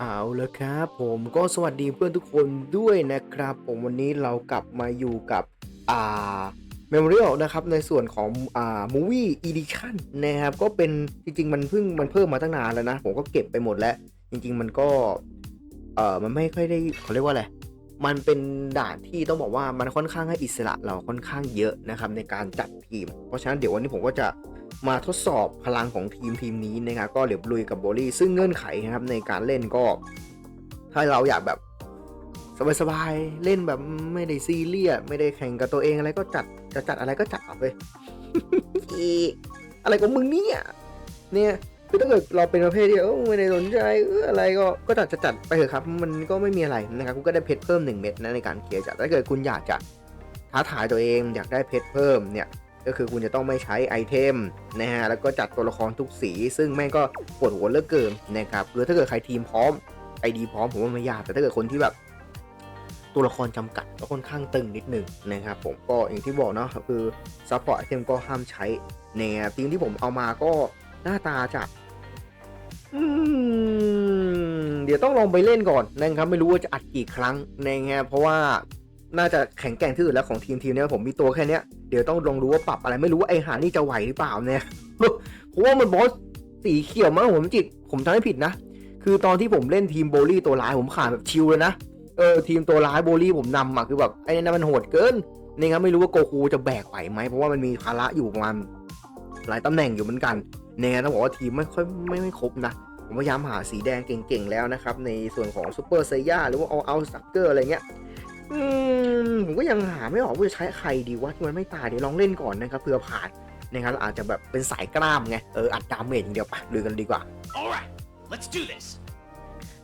เอาละครับผมก็สวัสดีเพื่อนทุกคนด้วยนะครับ ผมวันนี้เรากลับมาอยู่กับอ่า Memorial นะครับในส่วนของอ่า Movie Edition นะครับ ก็เป็นจริง ๆ มันเพิ่งมันเพิ่มมาตั้งนานแล้วนะ ผมก็เก็บไปหมดแล้ว จริง ๆ มันก็เออมันไม่ค่อยได้เขาเรียกว่าอะไรมันเป็นด่านที่ต้องบอกว่ามันค่อนข้างให้อิสระเราค่อนข้างเยอะนะครับในการจัดทีม เพราะฉะนั้นเดี๋ยววันนี้ผมก็จะ มาทดสอบพลังของทีมทีมนี้นะครับก็เดี๋ยวลุยกับโบลี่ซึ่งเงื่อนไขนะครับในการเล่นก็ ถ้าเราอยากแบบสบายๆเล่นแบบไม่ได้ซีเรียสไม่ได้แข่งกับตัวเองอะไรก็จัดจะจัดอะไรก็จัดเอาไปอะไรของมึงเนี่ยเนี่ยคือถ้าเกิดเราเป็นประเภทที่ไม่ได้สนใจอออะไรก็ก็จัดจะจัดไปเถอะครับ มันก็ไม่มีอะไรนะครับคุณก็ได้เพชรเพิ่ม 1 เม็ดนะในการเคลียร์จัดถ้าเกิดคุณอยากจะท้าทายตัวเองอยากได้เพชรเพิ่มเนี่ย ก็คือคุณจะต้องไม่ใช้ไอเทมนะฮะแล้วก็จัดตัวละครทุกสี ซึ่งแม่งก็ปวดหัวเลือเกินนะครับหรือถ้าเกิดใครทีมพร้อมไอดีพร้อมผมว่าไม่ยากแต่ถ้าเกิดคนที่แบบตัวละครจำกัดก็ค่อนข้างตึงนิดหนึ่งนะครับผมก็อย่างที่บอกเนาะคือซัพพอร์ตไอเทมก็ห้ามใช้นะครับทีมที่ผมเอามาก็หน้าตาจะเดี๋ยวต้องลองไปเล่นก่อนนะครับไม่รู้ว่าจะอัดกี่ครั้งนะครับเพราะว่า น่าจะแข็งแกร่งที่สุดแล้วของทีมทีมเนี้ยผมมีตัวแค่เนี้ยเดี๋ยวต้องลองรู้ว่าปรับอะไรไม่รู้ว่าไอหานี่จะไหวหรือเปล่าเนี่ยเพราะว่ามันบอสสีเขียวมากผมจิต ผมทำไม่ผิดนะ คือตอนที่ผมเล่นทีมโบลี่ตัวร้ายผมขาดแบบชิลเลยนะเออทีมตัวร้ายโบลี่ผมนำอะคือแบบไอ้นั่นมันโหดเกินนี่ครับไม่รู้ว่าโกคูจะแบกไหวไหมเพราะว่ามันมีภาระอยู่ประมาณหลายตำแหน่งอยู่เหมือนกันเนี่ยต้องบอกว่าทีมไม่ค่อยไม่ไม่ครบนะผมพยายามหาสีแดงเก่งๆแล้วนะครับในส่วนของซูเปอร์ไซย่าหรือว่าเอาเอาสักเกอร์อะไรเงี้ย อืมผมก็ยังหาไม่ออกว่าจะใช้ใครดีวะที่มันไม่ตายเดี๋ยวลองเล่นก่อนนะครับเผื่อผ่านนะครับอาจจะแบบเป็นสายกล้ามไงเอออัดดาเมจอย่างเดียวปะลือกันดีกว่า All right, let's do this.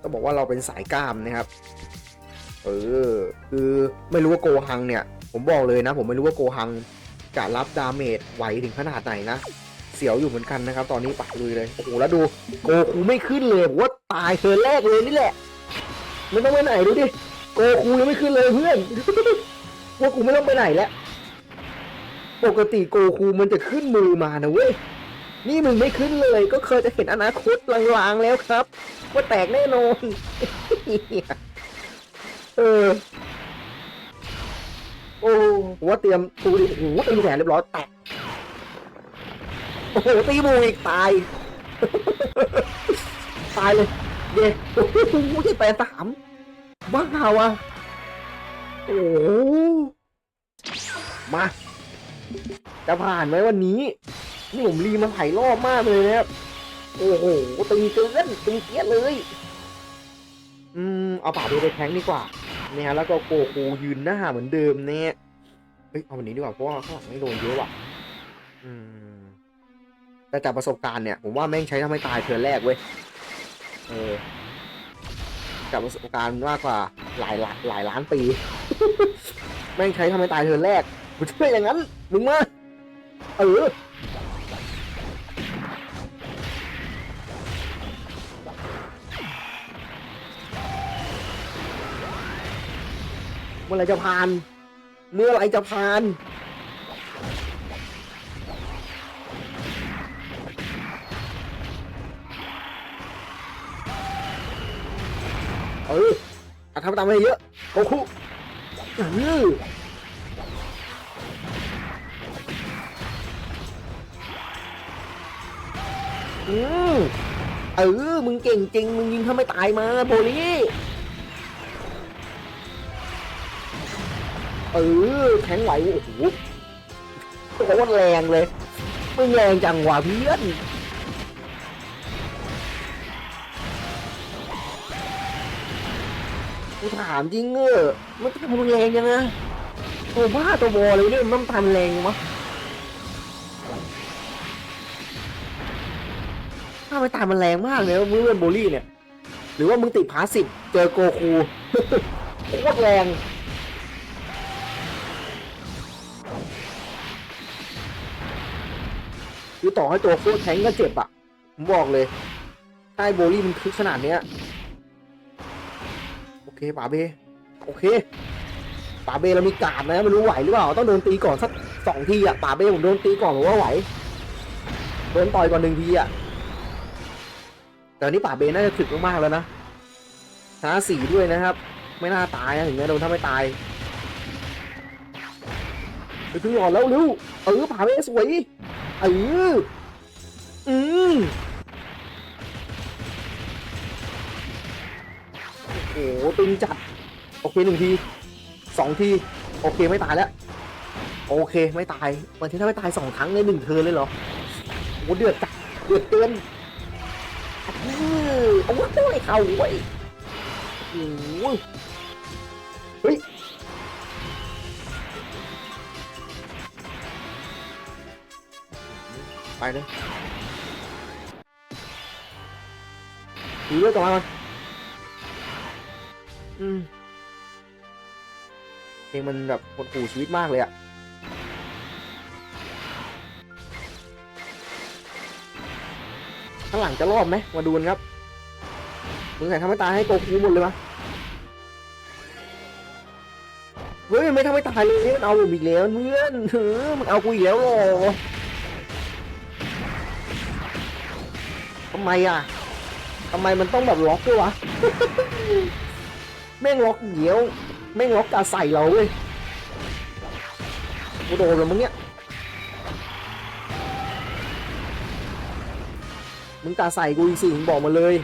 ต้องบอกว่าเราเป็นสายกล้ามนะครับ เออคือไม่รู้ว่าโกฮังเนี่ย ผมบอกเลยนะ ผมไม่รู้ว่าโกฮังจะรับดาเมจไหวถึงขนาดไหนนะเสียวอยู่เหมือนกันนะครับ ตอนนี้ปักลุยเลยโอ้โหแล้วดูโกคูไม่ขึ้นเลยผมว่าตายเธอแรกเลยนี่แหละไม่ต้องไปไหนดูดิ โกคูยังไม่ขึ้นเลยเพื่อน ว่ากูไม่ต้องไปไหนแล้ว ปกติโกคูมันจะขึ้นมือมานะเว้ย นี่มึงไม่ขึ้นเลย ก็เคยจะเห็นอนาคตลางๆแล้วครับ ว่าแตกแน่นอน เออ โอ้ว่าเตรียมตูดิโอ้ตีแขนเรียบร้อยแตก โอ้โหตีบูอีกตาย ตายเลย เย่โอ้โหที่แปดสาม บ้าวะโอ้มา จะผ่านไหมวันนี้ นี่ผมรีมาหลายรอบมากเลยนะครับ โอ้โหตึงเกินตึงเกียเลย อืม เอาป่าดูไปแทงดีกว่าเนี่ยฮะแล้วก็โกคูยืนหน้าเหมือนเดิมเนี่ยเฮ้ยเอาวันนี้ดีกว่าเพราะว่าข้างหลังไม่โดนเยอะว่ะ อืม แต่จากประสบการณ์เนี่ย ผมว่าแม่งใช้ทำให้ตายเทือนแรกเว้ย เออ จากประสบการณ์มากกว่าหลายล้านหลายล้านปี แม่งใช้ทำให้ตายเทือแรกกูชื่ออย่างนั้น มึงมา เออเมื่อไหรจะผ่าน เมื่อไหรจะผ่าน ทำตามไปเยอะโกคุเอออืมเออ มึงเก่งจริง มึงยิงทำไม่ตายมาโบลี่เออแข็งไหวโอ้โหโคตรแรงเลย มึงแรงจังหวะเพื่อน กูถามจริงเออมันทำมึงแรงยังไงตัวบ้าตัวบอเลยเนี่ยมันทำแรงยังวะถ้าไปตามมันแรงมากเลยว่ามึงเล่นโบลี่เนี่ย หรือว่ามึงติดพาสิบเจอโกคูโคตรแรงคือต่อให้ตัวโคตรแทงก็เจ็บอะ ผมบอกเลยใต้โบลี่มันคึกขนาดเนี้ย ป๋าเบ โอเคป๋าเบเรามีการ์ดนะไม่รู้ไหวหรือเปล่า ต้องโดนตีก่อนสักสองทีอะป๋าเบผมโดนตีก่อนผมว่าไหว โดนต่อยก่อนหนึ่งทีอะ แต่อันนี้ป๋าเบน่าจะถึกมากๆแล้วนะหาสีด้วยนะครับ ไม่น่าตายนะถึงแม้โดนถ้าไม่ตายไปพึ่งหลอดแล้วเร็วเออผ่าไปสวยเอออืม โอ้โหตึงจัด โอเคหนึ่งทีสองที โอเคไม่ตายแล้ว โอเคไม่ตายวันที่ถ้าไม่ตายสองครั้งในหนึ่งเทิร์นเลยเหรอโอ้เดือดจัดเดือดเกินอื้อโอ้ยเข้าเว้ยโอ้โหเฮ้ยไปเลยดูเรื่องต่อมาก่อน อืมเพลงมันแบบหดหู่ชีวิตมากเลยอะข้างหลังจะรอบไหมมาดูกันครับมึงใส่ทำให้ตายให้โกคูหมดเลยวะเฮ้ยไม่ทำให้ตายเลยมันเอาผมอีกแล้วเพื่อนเออมึงเอากูอีกแล้วหรอทำไมอะทำไมมันต้องแบบล็อกด้วยวะ แม่งล็อกเหียว แม่งล็อกกาใส่เราเว้ยกูโดนแล้วมึงเนี่ยมึงกาใส่กูอีกสิมึงบอกมาเลย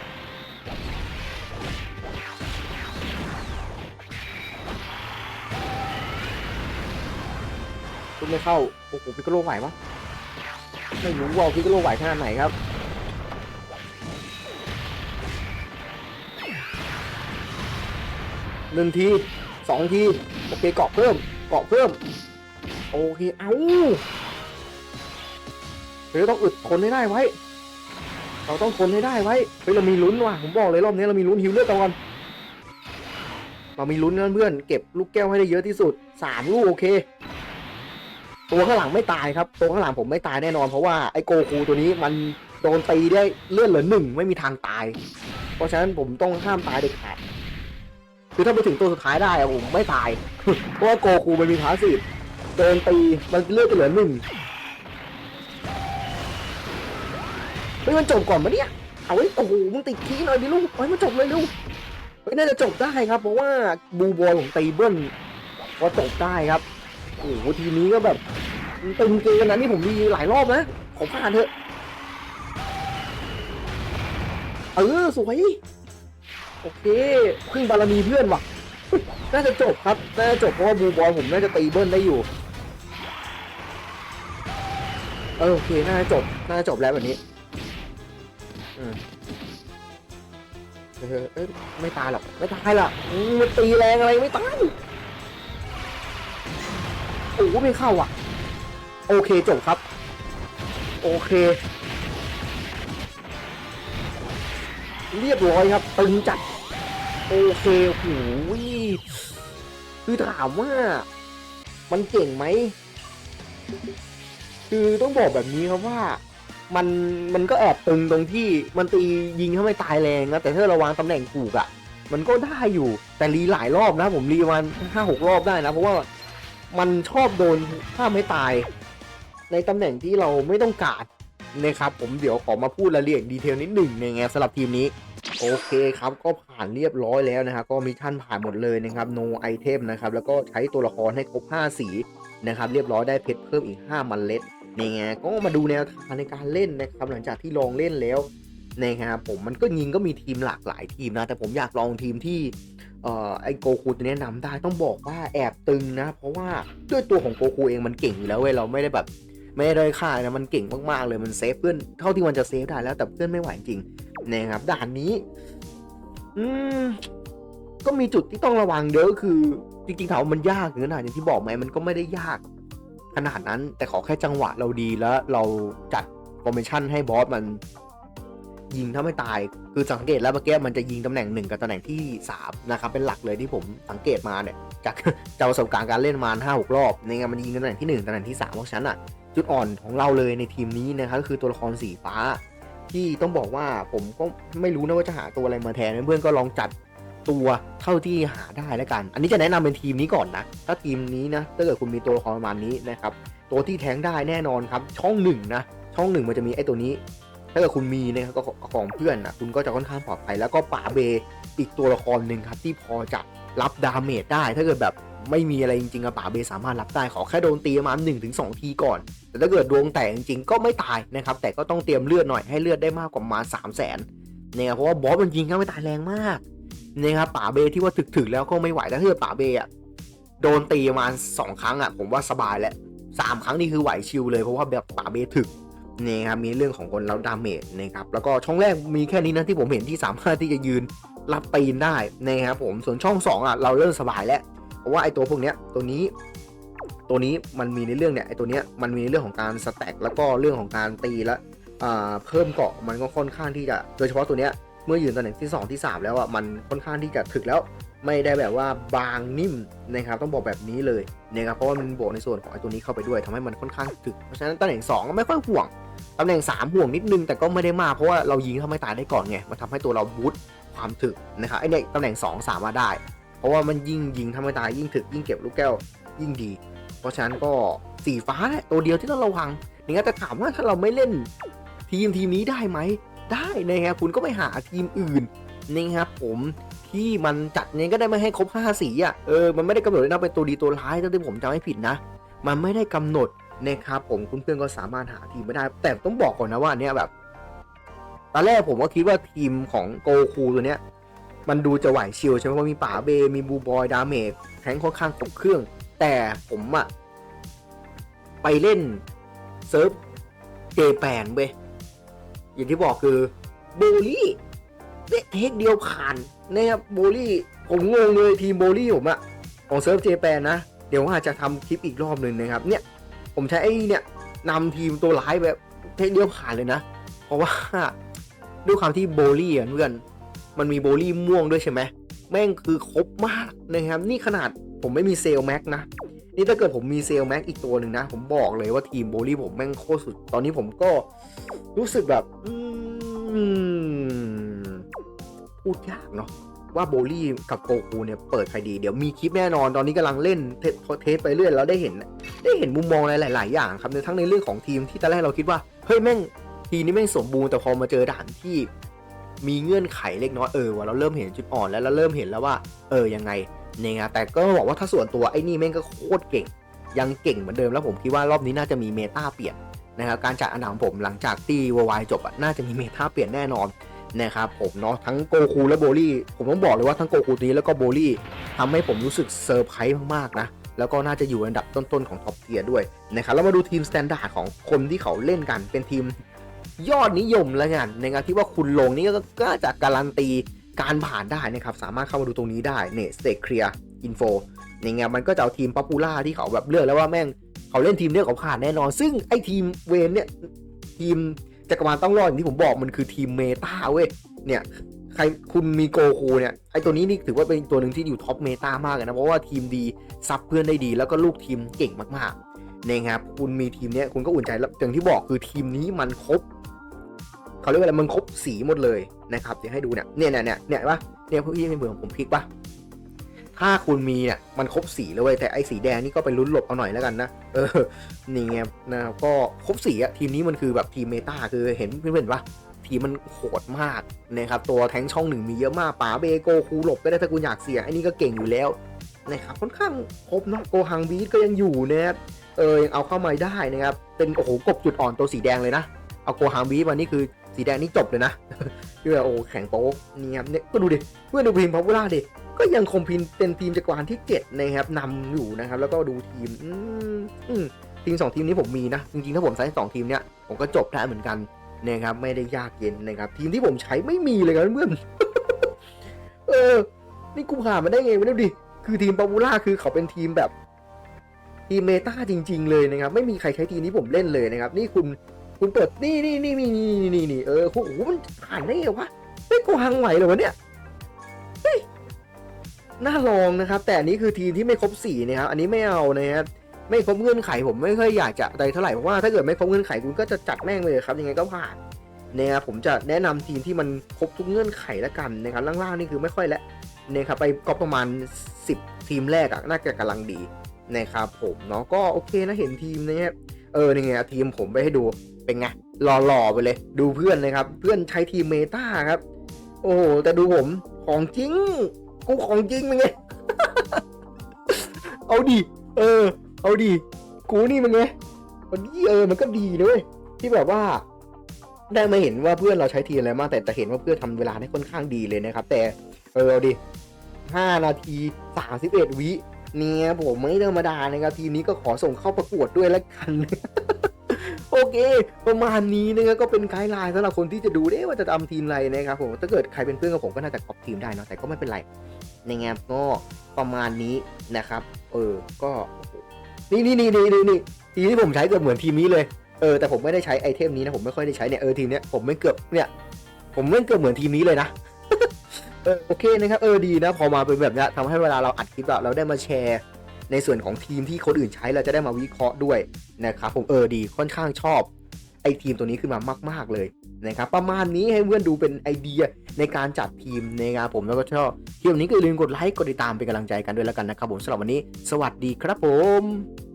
คุณไม่เข้า โอ้โหพิกโกโลไหวปะไม่รู้ว่าพิกโกโลไหวขนาดไหนครับ หนึ่งทีสองทีโอเคเกาะเพิ่มเกาะเพิ่ม โอเค เอาเดี๋ยต้องอึดทนให้ได้ไว้ เราต้องทนให้ได้ไว้เฮ้ยเรามีลุ้นว่ะผมบอกเลยรอบนี้เรามีลุ้นฮิวเลือดก่อนเรามีลุ้นนะเพื่อนเก็บลูกแก้วให้ได้เยอะที่สุดสามลูกโอเค ตัวข้างหลังไม่ตายครับ ตัวข้างหลังผมไม่ตายแน่นอนเพราะว่าไอโกคูตัวนี้มันโดนตีได้เลือดเหลือหนึ่งไม่มีทางตาย เพราะฉะนั้นผมต้องห้ามตายเด็ดขาด คือถ้าไปถึงตัวสุดท้ายได้อะผมไม่ตาย เพราะว่าโกคูมันมีพาสซีฟโดนตีมันเลือดจะเหลือหนึ่งเฮ้ยมันจบก่อนปะเนี่ย เอาไว้ยโอ้โหมึงติดขี้หน่อยดิลูกเอาให้มันจบเลยลูกเฮ้ยน่าจะจบได้ครับ เพราะว่าบูบอยของตีเบิ้ลก็จบได้ครับโอ้โหทีนี้ก็แบบตึงเกินนะนี่ผมดีหลายรอบนะขอผ่านเถอะเออสวย โอเคพึ่งบารมีเพื่อนว่ะ น่าจะจบครับ น่าจะจบเพราะว่าบูบอยผมน่าจะตีเบิ้ลได้อยู่ เออโอเค น่าจะจบ น่าจะจบแล้วแบบนี้ อืมเออเอ้ยไม่ตายหรอก ไม่ตายหรอกมันตีแรงอะไรไม่ตาย โอ้ไม่เข้าอะ โอเคจบครับ โอเค เรียบร้อยครับตึงจัด โอเคโอ้โหคือถามว่ามันเก่งไหม คือต้องบอกแบบนี้ครับว่ามันมันก็แอบตึงตรงที่มันตียิงถ้าไม่ตายแรงนะแต่ถ้าเราวางตำแหน่งถูกอะ่ะ มันก็ได้อยู่แต่รีหลายรอบนะ ผมรีประมาณห้าหกรอบได้นะ เพราะว่ามันชอบโดนถ้าไม่ตาย ในตำแหน่งที่เราไม่ต้องการนะครับผมเดี๋ยวขอมาพูดรายละเอียดดีเทลนิดหนึ่งในไงสำหรับทีมนี้ โอเคครับก็ผ่านเรียบร้อยแล้วนะครับก็มีท่านผ่านหมดเลยนะครับ no item นะครับแล้วก็ใช้ตัวละครให้ครบ 5 สีนะครับเรียบร้อยได้เพชรเพิ่มอีก 5 มันเล็ดนี่ไงก็มาดูแนวทางในการเล่นนะครับหลังจากที่ลองเล่นแล้วนะครับผมมันก็ยิงก็มีทีมหลากหลายทีมนะ แต่ผมอยากลองทีมที่เอ่อไอโกคูตัวนี้นำได้ต้องบอกว่าแอบตึงนะ เพราะว่าด้วยตัวของโกคูเองมันเก่งอยู่แล้วเว้ยเราไม่ได้แบบไม่ได้ด้อยค่านะมันเก่งมากๆเลยมันเซฟเพื่อนเท่าที่มันจะเซฟได้แล้วแต่เพื่อนไม่ไหวจริง นะครับด่านนี้ อืมก็มีจุดที่ต้องระวังเยอะคือ จริงๆถามว่ามันยากถึงขนาดอย่างที่บอกไหมมันก็ไม่ได้ยากขนาดนั้น แต่ขอแค่จังหวะเราดีแล้วเราจัดฟอร์เมชั่นให้บอสมัน ยิงถ้าไม่ตาย คือสังเกตแล้วเมื่อกี้มันจะยิงตำแหน่งหนึ่งกับตำแหน่งที่สามนะครับเป็นหลักเลยที่ผมสังเกตมาเนี่ย จากจากประสบการณ์การเล่นมาห้าหกรอบในงานมันยิงตำแหน่งที่หนึ่งตำแหน่งที่สามเพราะฉะนั้นอะจุดอ่อนของเราเลยในทีมนี้นะครับก็คือตัวละครสีฟ้า ที่ต้องบอกว่าผมก็ไม่รู้นะว่าจะหาตัวอะไรมาแทนเพื่อนๆก็ลองจัดตัวเท่าที่หาได้แล้วกัน อันนี้จะแนะนำเป็นทีมนี้ก่อนนะ ถ้าทีมนี้นะถ้าเกิดคุณมีตัวละครประมาณนี้นะครับ ตัวที่แทงได้แน่นอนครับ ช่องหนึ่งนะ ช่องหนึ่งมันจะมีไอ้ตัวนี้ ถ้าเกิดคุณมีนะครับก็ก็ของเพื่อนนะคุณก็จะค่อนข้างปลอดภัย แล้วก็ป่าเบอีกตัวละครหนึ่งครับที่พอจะรับดาเมจได้ ถ้าเกิดแบบ ไม่มีอะไรจริงๆอะป่าเบสามารถรับได้ขอแค่โดนตีประมาณ1นถึงสทีก่อน แต่ถ้าเกิดดวงแตกจริงๆก็ไม่ตายนะครับ แต่ก็ต้องเตรียมเลือดหน่อยให้เลือดได้มากกว่าประมาณ3 0 0แสนนะครับเพราะว่าบอสมันยิงเข้าไม่ตายแรงมากนะครับป่าเบที่ว่าถึกๆแล้วก็ไม่ไหวแล้วถ้าเกิดป่าเบอะโดนตีประมาณสองครั้งอะผมว่าสบายแล้วสามครั้งนี่คือไหวชิวเลยเพราะว่าแบบป่าเบถึกนี่ครับมีเรื่องของคนรับดาเมจนะครับแล้วก็ช่องแรกมีแค่นี้นะที่ผมเห็นที่สามารถที่จะยืนรับปีนได้นะครับผมส่วนช่องสองอะเราเริ่มสบายแล้ว ว่าไอตัวพวกเนี้ยตัวนี้ ตัวนี้มันมีในเรื่องเนี่ยไอตัวเนี้ยมันมีในเรื่องของการสแต็กแล้วก็เรื่องของการตีและเพิ่มเกาะมันก็ค่อนข้างที่จะโดยเฉพาะตัวเนี้ยเมื่อยืนตำแหน่งที่ 2 ที่ 3 แล้วอะมันค่อนข้างที่จะถึกแล้วไม่ได้แบบว่าบางนิ่มนะครับต้องบอกแบบนี้เลยนะครับเพราะว่ามันบวกในส่วนของไอตัวนี้เข้าไปด้วยทำให้มันค่อนข้างถึกเพราะฉะนั้นตำแหน่ง2ก็ไม่ค่อยห่วงตำแหน่ง3ห่วงนิดนึงแต่ก็ไม่ได้มากเพราะว่าเรายิงทำให้ตายได้ก่อนไงมันทำให้ตัวเราบูตความถึกนะครับไอเนี่ยตำแหน่ง 2 สามารถได้ เพราะว่ามันยิ่งยิงทำให้ตายยิ่งถึกยิ่งเก็บลูกแก้วยิ่งดี เพราะฉะนั้นก็สีฟ้าแหละตัวเดียวที่ต้องระวังอย่างงั้นแต่ถามว่าถ้าเราไม่เล่นทีมทีมนี้ได้ไหม ได้นะครับคุณก็ไปหาทีมอื่นนะครับผมที่มันจัดเนี่ยก็ได้ไม่ให้ครบ5สีอะเออมันไม่ได้กำหนดเลยนะเป็นตัวดีตัวร้ายถ้าที่ผมจำไม่ผิดนะ มันไม่ได้กำหนดนะครับผมคุณเพื่อนก็สามารถหาทีมไม่ได้ แต่ต้องบอกก่อนนะว่าเนี่ยแบบตอนแรกผมก็คิดว่าทีมของโกคูตัวเนี้ย มันดูจะไหวชิลใช่ไหมเพราะมีป่าเบ มีบูบอยดาเมจแทงค่อนข้างครบเครื่อง แต่ผมอะไปเล่นเซิร์ฟเจแปนเว้ยอย่างที่บอกคือโบลี่เละเทคเดียวผ่านนะครับโบลี่ผมงงเลยทีมโบลี่ผมอะของเซิร์ฟเจแปนนะ เดี๋ยวอาจจะทำคลิปอีกรอบหนึ่งนะครับ เนี่ย ผมใช้ไอ้เนี่ยนำทีมตัวร้ายแบบเทคเดียวผ่านเลยนะ เพราะว่าด้วยความที่โบลี่อะเพื่อน มันมีโบลี่ม่วงด้วยใช่ไหมแม่งคือครบมากนะครับนี่ขนาดผมไม่มีเซลแม็กนะนี่ถ้าเกิดผมมีเซลแม็กอีกตัวหนึ่งนะ ผมบอกเลยว่าทีมโบลี่ผมแม่งโคตรสุด ตอนนี้ผมก็รู้สึกแบบพูดยากเนาะว่าโบลี่กับโกคูเนี่ยเปิดใครดี เดี๋ยวมีคลิปแน่นอนตอนนี้กำลังเล่นเทสเทสไปเรื่อยแล้วได้เห็น ได้เห็นมุมมองหลาย ๆ อย่างครับในทั้งในเรื่องของทีมที่ตอนแรกเราคิดว่าเฮ้ยแม่งทีมนี้แม่งสมบูรณ์แต่พอมาเจอด่านที่ มีเงื่อนไขเล็กน้อยเออว่าเราเริ่มเห็นจุดอ่อนแล้วเราเริ่มเห็นแล้วว่า เออยังไงเนี่ยแต่ก็บอกว่าถ้าส่วนตัวไอ้นี่แม่งก็โคตรเก่ง ยังเก่งเหมือนเดิมแล้วผมคิดว่ารอบนี้น่าจะมีเมตาเปลี่ยนนะครับการจัดอันดับผมหลังจากที่วายจบน่าจะมีเมตาเปลี่ยนแน่นอนนะครับผมเนาะทั้งโกคูและโบลี่ผมต้องบอกเลยว่าทั้งโกคูนี้แล้วก็โบลี่ทำให้ผมรู้สึกเซอร์ไพรส์มากๆนะแล้วก็น่าจะอยู่อันดับต้นๆของท็อปเทียร์ด้วยนะครับแล้วมาดูทีมสแตนดาร์ดของคนที่เขาเล่นกันเป็นทีม ยอดนิยมแล้วกันนะครับที่ว่าคุณลงนี่ก็ก็จะการันตีการผ่านได้นะครับ สามารถเข้ามาดูตรงนี้ได้เนี่ยสเต k เคลียร์อินโฟนี่ไงมันก็จะเอาทีมป๊อปปูล่าที่เขาแบบเลือกแล้วว่าแม่งเขาเล่นทีมเนี้ยเขาผ่านแน่นอน ซึ่งไอ้ทีมเวนเนี่ยทีมจักรวาลต้องรอดอย่างที่ผมบอกมันคือทีมเมตาเว้ยเนี่ยใครคุณมีโกคูเนี่ยไอ้ตัวนี้นี่ถือว่าเป็นตัวหนึ่งที่อยู่ท็อปเมตามากเลยนะ เพราะว่าทีมดีซับเพื่อนได้ดี แล้วก็ลูกทีมเก่งมากๆนะครับคุณมีทีมเนี้ยคุณก็อุ่นใจแล้วอย่างที่บอกคือทีมนี้มันครบ เขาเรียกว่าอะไรมันครบสีหมดเลยนะครับเดี๋ยวให้ดูเนี่ยเนี่ยเนี่ยเนี่ยเนี่ยปะเนี่ยพี่ไม่เบื่อผมพลิกปะถ้าคุณมีเนี่ยมันครบสีเลยเว้ยแต่ไอ้สีแดงนี่ก็ไปลุ้นหลบเอาหน่อยแล้วกันนะเออนี่ไงนะก็ครบสีอะทีมนี้มันคือแบบทีมเมตาคือเห็นเพื่อนๆปะทีมมันโหดมากนะครับตัวแทงช่องหนึ่งมีเยอะมากป๋าเบโกคูหลบก็ได้ถ้าคุณอยากเสี่ยไอ้นี่ก็เก่งอยู่แล้วนะครับค่อนข้างครบเนาะโกฮังบีทก็ยังอยู่นะครับเออยังเอาเข้ามาได้นะครับเป็นโอ้โหกบจุดอ่อนตัวสีแดงเลยนะเอาโกฮังบีทมานี่คือ สีแดงนี่จบเลยนะคือแบบโอ้แข่งโป๊กนี่ครับเนี่ยก็ดูดิเพื่อนดูทีมพาวเวล่าดิก็ยังคงพินเป็นทีมจักรวาลที่ 7 นะครับนำอยู่นะครับ แล้วก็ดูทีมอืมอืมทีมสองทีมนี้ผมมีนะ จริงๆ ถ้าผมใช้สองทีมเนี้ยผมก็จบได้เหมือนกันนะครับไม่ได้ยากเย็นนะครับ ทีมที่ผมใช้ไม่มีเลยครับเพื่อนเออ นี่กูผ่ามาได้ไงวะเนี่ยดูดิคือทีมปาบูล่าคือเขาเป็นทีมแบบทีมเมตาจริง ๆ เลยนะครับ ไม่มีใครใช้ทีมนี้ผมเล่นเลยนะครับ นี่คุณ คุณเปิดนี่นี่นี่นี่นี่นี่นี่เออโอ้โหมันผ่านได้ไงวะเฮ้ยกูหังไหวเหรอวะเนี่ยเฮ้ยน่าลองนะครับ แต่อันนี้คือทีมที่ไม่ครบสี่นะครับอันนี้ไม่เอานะครับไม่ครบเงื่อนไขผมไม่ค่อยอยากจะใดเท่าไหร่เพราะว่าถ้าเกิดไม่ครบเงื่อนไขคุณก็จะจัดแม่งเลยครับยังไงก็ผ่านนะครับผมจะแนะนำทีมที่มันครบทุกเงื่อนไขแล้วกันนะครับล่างๆนี่คือไม่ค่อยแล้วนะครับไปก็ประมาณ 10 ทีมแรกอะน่าจะกำลังดีนะครับผมเนาะก็โอเคนะเห็นทีมนะครับเออนี่ไงทีมผมไปให้ดู เป็นไงหล่อๆไปเลย ดูเพื่อนนะครับ เพื่อนใช้ทีมเมตาครับ โอ้โหแต่ดูผมของจริง กูของจริงเป็นไง เอาดิเออ เอาดิกูนี่มันไงมันดีเออมันก็ดีนะเว้ยที่แบบว่า ได้มาเห็นว่าเพื่อนเราใช้ทีมอะไรมากแต่จะเห็นว่าเพื่อนทำเวลาได้ค่อนข้างดีเลยนะครับ แต่เออเอาดิห้านาทีสามสิบเอ็ดวิเนี่ยผมไม่ธรรมดานะครับ ทีนี้ก็ขอส่งเข้าประกวดด้วยแล้วกัน โอเค ประมาณนี้นะครับก็เป็นไกด์ไลน์สำหรับคนที่จะดูได้ว่าจะทำทีมอะไรนะครับผมถ้าเกิดใครเป็นเพื่อนกับผมก็น่าจะกอปทีมได้เนอะแต่ก็ไม่เป็นไรนะครับก็ประมาณนี้นะครับ เออก็นี่นี่นี่นี่นี่นี่ทีที่ผมใช้เกือบเหมือนทีมนี้เลยเออแต่ผมไม่ได้ใช้ไอเทมนี้นะผมไม่ค่อยได้ใช้เนี่ยเออทีมเนี้ยผมไม่เกือบเนี่ยผมเล่นเกือบเหมือนทีมนี้เลยนะเออโอเคนะครับเออดีนะ พอมาเป็นแบบนี้ทำให้เวลาเราอัดคลิปเราได้มาแชร์ ในส่วนของทีมที่คนอื่นใช้เราจะได้มาวิเคราะห์ด้วยนะครับผมเออดีค่อนข้างชอบไอทีมตัวนี้ขึ้นมามาก ๆเลยนะครับประมาณนี้ให้เพื่อนดูเป็นไอเดียในการจัดทีมนะครับผมแล้วก็ชอบคลิปนี้ก็อย่าลืมกดไลค์กดติดตามเป็นกำลังใจกันด้วยแล้วกันนะครับผมสำหรับวันนี้ สวัสดีครับผม